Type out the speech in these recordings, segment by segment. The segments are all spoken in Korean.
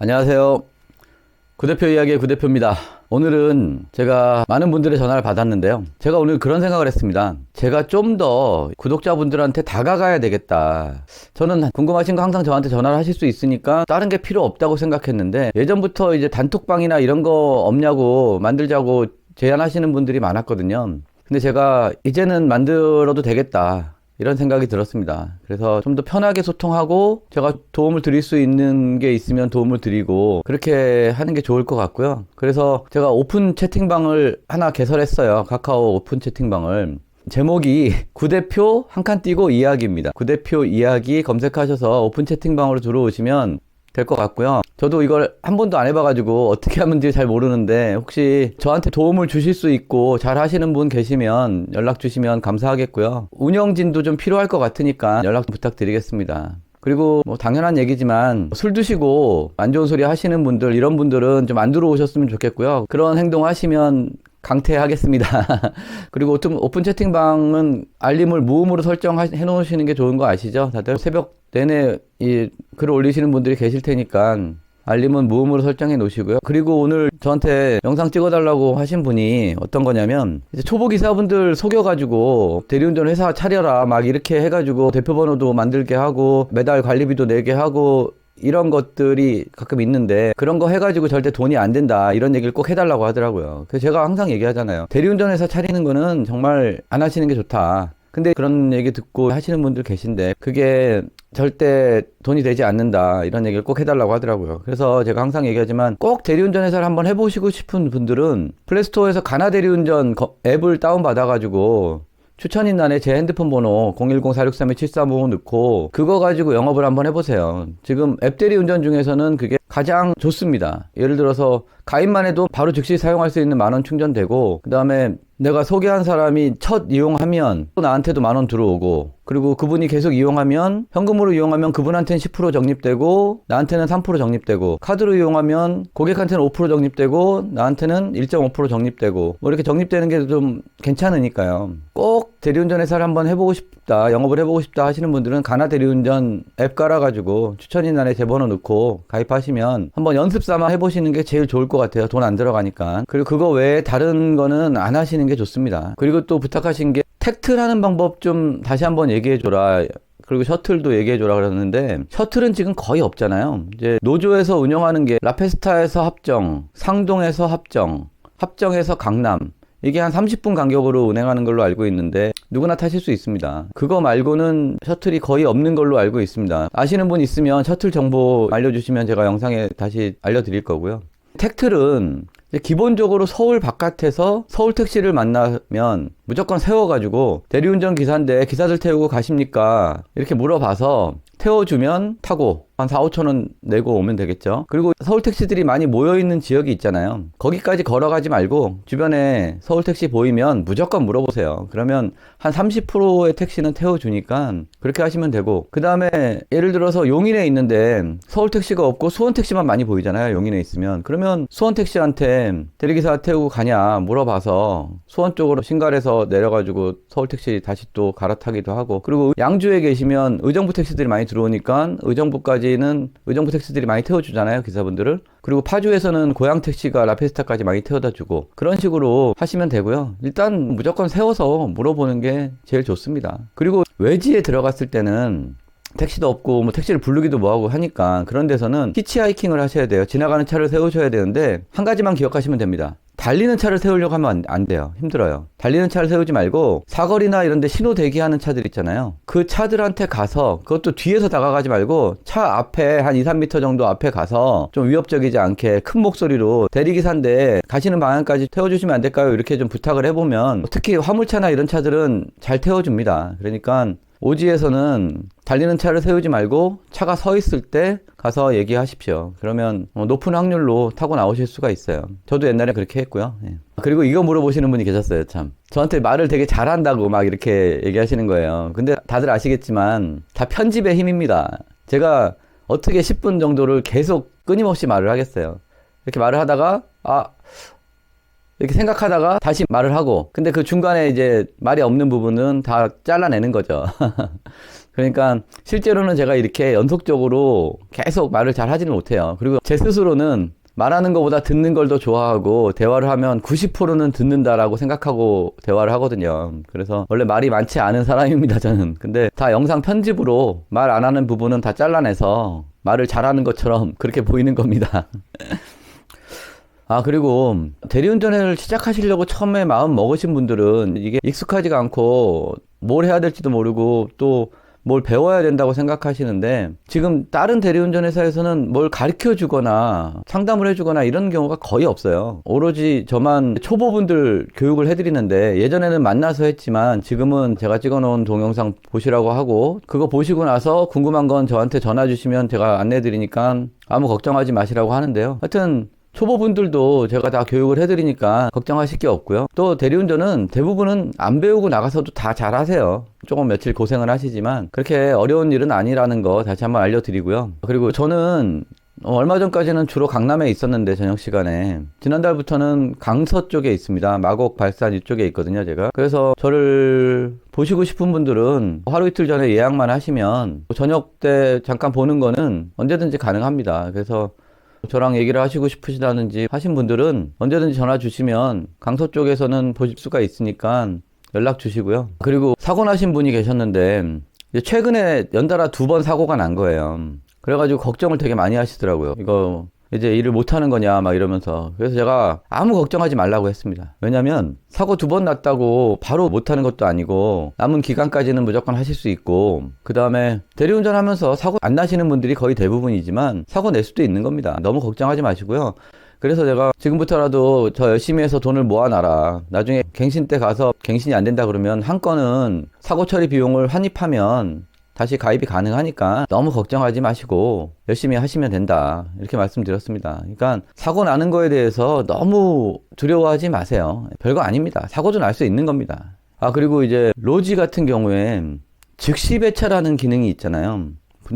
안녕하세요. 구대표 이야기의 구대표입니다. 오늘은 제가 많은 분들의 전화를 받았는데요. 제가 오늘 그런 생각을 했습니다. 제가 좀 더 구독자분들한테 다가가야 되겠다. 저는 궁금하신 거 항상 저한테 전화를 하실 수 있으니까 다른 게 필요 없다고 생각했는데 예전부터 이제 단톡방이나 이런 거 없냐고 만들자고 제안하시는 분들이 많았거든요. 근데 제가 이제는 만들어도 되겠다. 이런 생각이 들었습니다. 그래서 좀 더 편하게 소통하고 제가 도움을 드릴 수 있는 게 있으면 도움을 드리고 그렇게 하는 게 좋을 것 같고요. 그래서 제가 오픈 채팅방을 하나 개설했어요. 카카오 오픈 채팅방을. 제목이 구대표 한 칸 띄고 이야기입니다. 구대표 이야기 검색하셔서 오픈 채팅방으로 들어오시면 될 것 같고요. 저도 이걸 한 번도 안 해봐가지고 어떻게 하는지 잘 모르는데 혹시 저한테 도움을 주실 수 있고 잘 하시는 분 계시면 연락 주시면 감사하겠고요. 운영진도 좀 필요할 것 같으니까 연락 부탁드리겠습니다. 그리고 뭐 당연한 얘기지만 술 드시고 안 좋은 소리 하시는 분들 이런 분들은 좀 안 들어오셨으면 좋겠고요. 그런 행동 하시면 강퇴하겠습니다. 그리고 오픈, 오픈 채팅방은 알림을 무음으로 설정해 놓으시는 게 좋은 거 아시죠? 다들 새벽 내내 이 글을 올리시는 분들이 계실 테니까 알림은 무음으로 설정해 놓으시고요. 그리고 오늘 저한테 영상 찍어달라고 하신 분이 어떤 거냐면 이제 초보 기사분들 속여가지고 대리운전 회사 차려라 막 이렇게 해가지고 대표번호도 만들게 하고 매달 관리비도 내게 하고 이런 것들이 가끔 있는데 그런 거 해가지고 절대 돈이 안 된다 이런 얘기를 꼭 해달라고 하더라고요. 그래서 제가 항상 얘기하잖아요. 대리운전 회사 차리는 거는 정말 안 하시는 게 좋다. 근데 그런 얘기 듣고 하시는 분들 계신데 그게 절대 돈이 되지 않는다 이런 얘기를 꼭 해달라고 하더라고요. 그래서 제가 항상 얘기하지만 꼭 대리운전 회사를 한번 해보시고 싶은 분들은 플레이스토어에서 가나 대리운전 거- 앱을 다운 받아 가지고 추천인란에 제 핸드폰 번호 010-463-7355 넣고 그거 가지고 영업을 한번 해보세요. 지금 앱 대리 운전 중에서는 그게 가장 좋습니다. 예를 들어서 가입만 해도 바로 즉시 사용할 수 있는 만원 충전되고 그 다음에 내가 소개한 사람이 첫 이용하면 또 나한테도 만원 들어오고 그리고 그분이 계속 이용하면 현금으로 이용하면 그분한테는 10% 적립되고 나한테는 3% 적립되고 카드로 이용하면 고객한테는 5% 적립되고 나한테는 1.5% 적립되고 뭐 이렇게 적립되는 게 좀 괜찮으니까요. 꼭 대리운전 회사를 한번 해보고 싶다 영업을 해보고 싶다 하시는 분들은 가나 대리운전 앱 깔아가지고 추천인란에 제 번호 넣고 가입하시면 한번 연습 삼아 해보시는 게 제일 좋을 것 같아요. 돈 안 들어가니까. 그리고 그거 외에 다른 거는 안 하시는 게 좋습니다. 그리고 또 부탁하신 게 택트를 하는 방법 좀 다시 한번 얘기해 줘라. 그리고 셔틀도 얘기해 줘라 그러는데 셔틀은 지금 거의 없잖아요. 이제 노조에서 운영하는 게 라페스타에서 합정, 상동에서 합정, 합정에서 강남 이게 한 30분 간격으로 운행하는 걸로 알고 있는데 누구나 타실 수 있습니다. 그거 말고는 셔틀이 거의 없는 걸로 알고 있습니다. 아시는 분 있으면 셔틀 정보 알려주시면 제가 영상에 다시 알려드릴 거고요. 이제 기본적으로 서울 바깥에서 서울 택시를 만나면 무조건 세워가지고 대리운전 기사인데 기사들 태우고 가십니까? 이렇게 물어봐서 태워주면 타고 한 4, 5천 원 내고 오면 되겠죠. 그리고 서울 택시들이 많이 모여 있는 지역이 있잖아요. 거기까지 걸어가지 말고 주변에 서울 택시 보이면 무조건 물어보세요. 그러면 한 30%의 택시는 태워 주니까 그렇게 하시면 되고 그 다음에 예를 들어서 용인에 있는데 서울 택시가 없고 수원 택시만 많이 보이잖아요. 용인에 있으면 그러면 수원 택시한테 대리기사 태우고 가냐 물어봐서 수원 쪽으로 신갈에서 내려 가지고 서울 택시 다시 또 갈아타기도 하고 그리고 양주에 계시면 의정부 택시들이 많이 들어오니까 의정부까지 는 의정부 택시들이 많이 태워주잖아요 기사분들을. 그리고 파주에서는 고향 택시가 라페스타까지 많이 태워다 주고 그런 식으로 하시면 되고요. 일단 무조건 세워서 물어보는 게 제일 좋습니다. 그리고 외지에 들어갔을 때는 택시도 없고 뭐 택시를 부르기도 뭐하고 하니까 그런 데서는 히치하이킹을 하셔야 돼요 지나가는 차를 세우셔야 되는데 한 가지만 기억하시면 됩니다 달리는 차를 세우려고 하면 안, 안 돼요. 힘들어요. 달리는 차를 세우지 말고 사거리나 이런 데 신호 대기하는 차들 있잖아요. 그 차들한테 가서 그것도 뒤에서 다가가지 말고 차 앞에 한 2, 3m 정도 앞에 가서 좀 위협적이지 않게 큰 목소리로 대리기사인데 가시는 방향까지 태워주시면 안 될까요? 이렇게 좀 부탁을 해보면 특히 화물차나 이런 차들은 잘 태워줍니다. 그러니까 오지에서는 달리는 차를 세우지 말고 차가 서 있을 때 가서 얘기하십시오. 그러면 어, 높은 확률로 타고 나오실 수가 있어요. 저도 옛날에 그렇게 했고요. 예. 그리고 이거 물어보시는 분이 계셨어요, 참. 저한테 말을 되게 잘한다고 막 이렇게 얘기하시는 거예요. 근데 다들 아시겠지만 다 편집의 힘입니다. 제가 어떻게 10분 정도를 계속 끊임없이 말을 하겠어요. 이렇게 말을 하다가 아 이렇게 생각하다가 다시 말을 하고 근데 그 중간에 이제 말이 없는 부분은 다 잘라내는 거죠. 그러니까 실제로는 제가 이렇게 연속적으로 계속 말을 잘 하지는 못해요. 그리고 제 스스로는 말하는 것보다 듣는 걸 더 좋아하고 대화를 하면 90%는 듣는다라고 생각하고 대화를 하거든요. 그래서 원래 말이 많지 않은 사람입니다, 저는. 근데 다 영상 편집으로 말 안 하는 부분은 다 잘라내서 말을 잘하는 것처럼 그렇게 보이는 겁니다. 아, 그리고 대리운전을 시작하시려고 처음에 마음 먹으신 분들은 이게 익숙하지가 않고 뭘 해야 될지도 모르고 또 뭘 배워야 된다고 생각하시는데 지금 다른 대리운전 회사에서는 뭘 가르쳐 주거나 상담을 해 주거나 이런 경우가 거의 없어요. 오로지 저만 초보분들 교육을 해 드리는데 예전에는 만나서 했지만 지금은 제가 찍어 놓은 동영상 보시라고 하고 그거 보시고 나서 궁금한 건 저한테 전화 주시면 제가 안내 드리니까 아무 걱정하지 마시라고 하는데요. 하여튼 초보분들도 제가 다 교육을 해드리니까 걱정하실 게 없고요. 또 대리운전은 대부분은 안 배우고 나가서도 다 잘하세요. 조금 며칠 고생을 하시지만 그렇게 어려운 일은 아니라는 거 다시 한번 알려드리고요. 그리고 저는 어, 얼마 전까지는 주로 강남에 있었는데 저녁 시간에 지난달부터는 강서 쪽에 있습니다. 마곡 발산 이쪽에 있거든요, 제가. 그래서 저를 보시고 싶은 분들은 하루 이틀 전에 예약만 하시면 저녁 때 잠깐 보는 거는 언제든지 가능합니다. 그래서 저랑 얘기를 하시고 싶으시다든지 하신 분들은 언제든지 전화 주시면 강서 쪽에서는 보실 수가 있으니까 연락 주시고요. 그리고 사고 나신 분이 계셨는데 최근에 연달아 두 번 사고가 난 거예요. 그래가지고 걱정을 되게 많이 하시더라고요. 이거 이제 일을 못하는 거냐 막 이러면서. 그래서 제가 아무 걱정하지 말라고 했습니다. 왜냐면 사고 두 번 났다고 바로 못하는 것도 아니고 남은 기간까지는 무조건 하실 수 있고 그 다음에 대리운전 하면서 사고 안 나시는 분들이 거의 대부분이지만 사고 낼 수도 있는 겁니다. 너무 걱정하지 마시고요. 그래서 제가 지금부터라도 저 열심히 해서 돈을 모아놔라. 나중에 갱신 때 가서 갱신이 안 된다 그러면 한 건은 사고 처리 비용을 환입하면 다시 가입이 가능하니까 너무 걱정하지 마시고 열심히 하시면 된다. 이렇게 말씀드렸습니다. 그러니까 사고 나는 거에 대해서 너무 두려워하지 마세요. 별거 아닙니다. 사고도 날 수 있는 겁니다. 아, 그리고 이제 로지 같은 경우에 즉시 배차라는 기능이 있잖아요.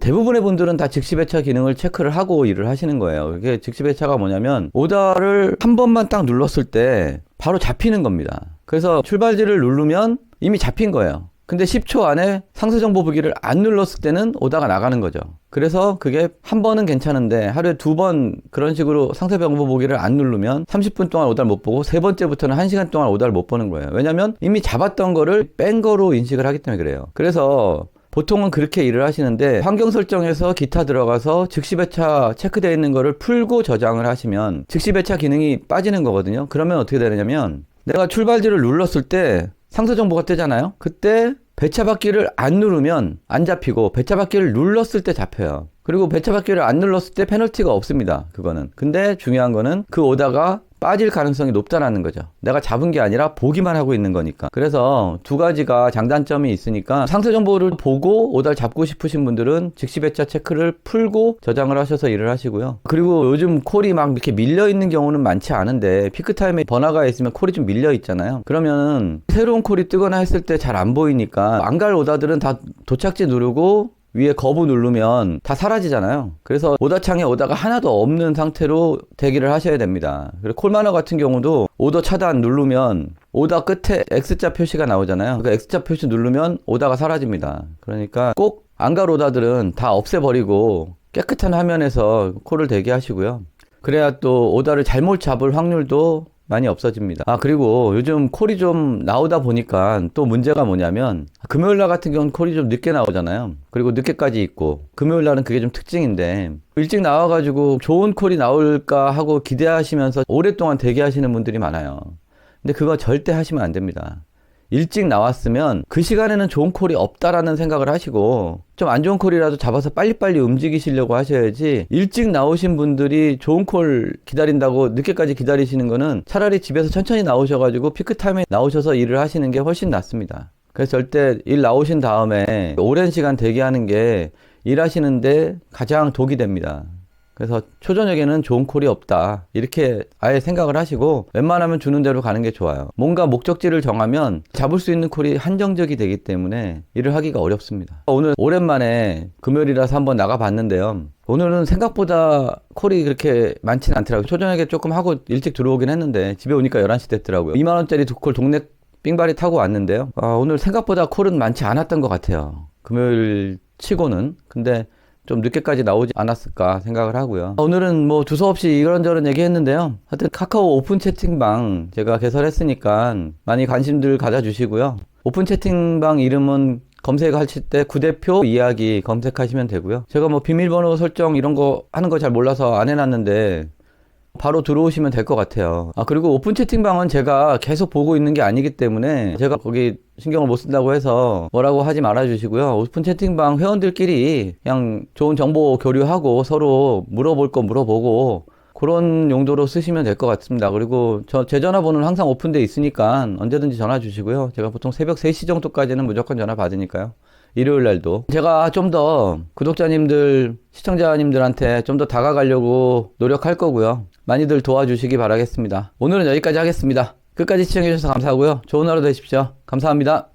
대부분의 분들은 다 즉시 배차 기능을 체크를 하고 일을 하시는 거예요. 이게 즉시 배차가 뭐냐면 오다를 한 번만 딱 눌렀을 때 바로 잡히는 겁니다. 그래서 출발지를 누르면 이미 잡힌 거예요. 근데 10초 안에 상세 정보 보기를 안 눌렀을 때는 오다가 나가는 거죠. 그래서 그게 한 번은 괜찮은데 하루에 두 번 그런 식으로 상세 정보 보기를 안 누르면 30분 동안 오다를 못 보고 세 번째부터는 1시간 동안 오다를 못 보는 거예요. 왜냐면 이미 잡았던 거를 뺀 거로 인식을 하기 때문에 그래요. 그래서 보통은 그렇게 일을 하시는데 환경 설정에서 기타 들어가서 즉시 배차 체크되어 있는 거를 풀고 저장을 하시면 즉시 배차 기능이 빠지는 거거든요. 그러면 어떻게 되느냐면 내가 출발지를 눌렀을 때 상세 정보가 뜨잖아요. 그때 배차 받기를 안 누르면 안 잡히고 배차 받기를 눌렀을 때 잡혀요. 그리고 배차 받기를 안 눌렀을 때 페널티가 없습니다. 그거는. 근데 중요한 거는 그 오다가 빠질 가능성이 높다라는 거죠. 내가 잡은 게 아니라 보기만 하고 있는 거니까. 그래서 두 가지가 장단점이 있으니까 상세 정보를 보고 오달 잡고 싶으신 분들은 즉시 배차 체크를 풀고 저장을 하셔서 일을 하시고요. 그리고 요즘 콜이 막 이렇게 밀려 있는 경우는 많지 않은데 피크 타임에 번화가에 있으면 콜이 좀 밀려 있잖아요. 그러면 새로운 콜이 뜨거나 했을 때 잘 안 보이니까 안 갈 오다들은 다 도착지 누르고 위에 거부 누르면 다 사라지잖아요. 그래서 오다창에 오다가 하나도 없는 상태로 대기를 하셔야 됩니다. 그리고 콜마너 같은 경우도 오더 차단 누르면 오다 끝에 X자 표시가 나오잖아요. 그 X자 표시 누르면 오다가 사라집니다. 그러니까 꼭 안 갈 오다들은 다 없애버리고 깨끗한 화면에서 콜을 대기하시고요. 그래야 또 오다를 잘못 잡을 확률도 많이 없어집니다. 아, 그리고 요즘 콜이 좀 나오다 보니까 또 문제가 뭐냐면 금요일 날 같은 경우는 콜이 좀 늦게 나오잖아요. 그리고 늦게까지 있고 금요일 날은 그게 좀 특징인데 일찍 나와가지고 좋은 콜이 나올까 하고 기대하시면서 오랫동안 대기하시는 분들이 많아요. 근데 그거 절대 하시면 안 됩니다. 일찍 나왔으면 그 시간에는 좋은 콜이 없다라는 생각을 하시고 좀 안 좋은 콜이라도 잡아서 빨리빨리 움직이시려고 하셔야지 일찍 나오신 분들이 좋은 콜 기다린다고 늦게까지 기다리시는 거는 차라리 집에서 천천히 나오셔가지고 피크 타임에 나오셔서 일을 하시는 게 훨씬 낫습니다. 그래서 절대 일 나오신 다음에 오랜 시간 대기하는 게 일하시는데 가장 독이 됩니다. 그래서 초저녁에는 좋은 콜이 없다. 이렇게 아예 생각을 하시고 웬만하면 주는 대로 가는 게 좋아요. 뭔가 목적지를 정하면 잡을 수 있는 콜이 한정적이 되기 때문에 일을 하기가 어렵습니다. 오늘 오랜만에 금요일이라서 한번 나가봤는데요. 오늘은 생각보다 콜이 그렇게 많지는 않더라고요. 초저녁에 조금 하고 일찍 들어오긴 했는데 집에 오니까 11시 됐더라고요. 2만원짜리 두 콜 동네 삥바리 타고 왔는데요. 아, 오늘 생각보다 콜은 많지 않았던 것 같아요. 금요일 치고는. 근데 좀 늦게까지 나오지 않았을까 생각을 하고요. 오늘은 뭐 두서없이 이런저런 얘기했는데요. 하여튼 카카오 오픈 채팅방 제가 개설했으니까 많이 관심들 가져주시고요. 오픈 채팅방 이름은 검색하실 때 구대표 이야기 검색하시면 되고요. 제가 뭐 비밀번호 설정 이런 거 하는 거 잘 몰라서 안 해놨는데 바로 들어오시면 될 것 같아요. 아, 그리고 오픈 채팅방은 제가 계속 보고 있는 게 아니기 때문에 제가 거기 신경을 못 쓴다고 해서 뭐라고 하지 말아 주시고요. 오픈 채팅방 회원들끼리 그냥 좋은 정보 교류하고 서로 물어볼 거 물어보고 그런 용도로 쓰시면 될 것 같습니다. 그리고 저, 제 전화번호는 항상 오픈돼 있으니까 언제든지 전화 주시고요. 제가 보통 새벽 3시 정도까지는 무조건 전화 받으니까요. 일요일 날도 제가 좀 더 구독자님들, 시청자님들한테 좀 더 다가가려고 노력할 거고요. 많이들 도와주시기 바라겠습니다. 오늘은 여기까지 하겠습니다. 끝까지 시청해주셔서 감사하고요. 좋은 하루 되십시오. 감사합니다.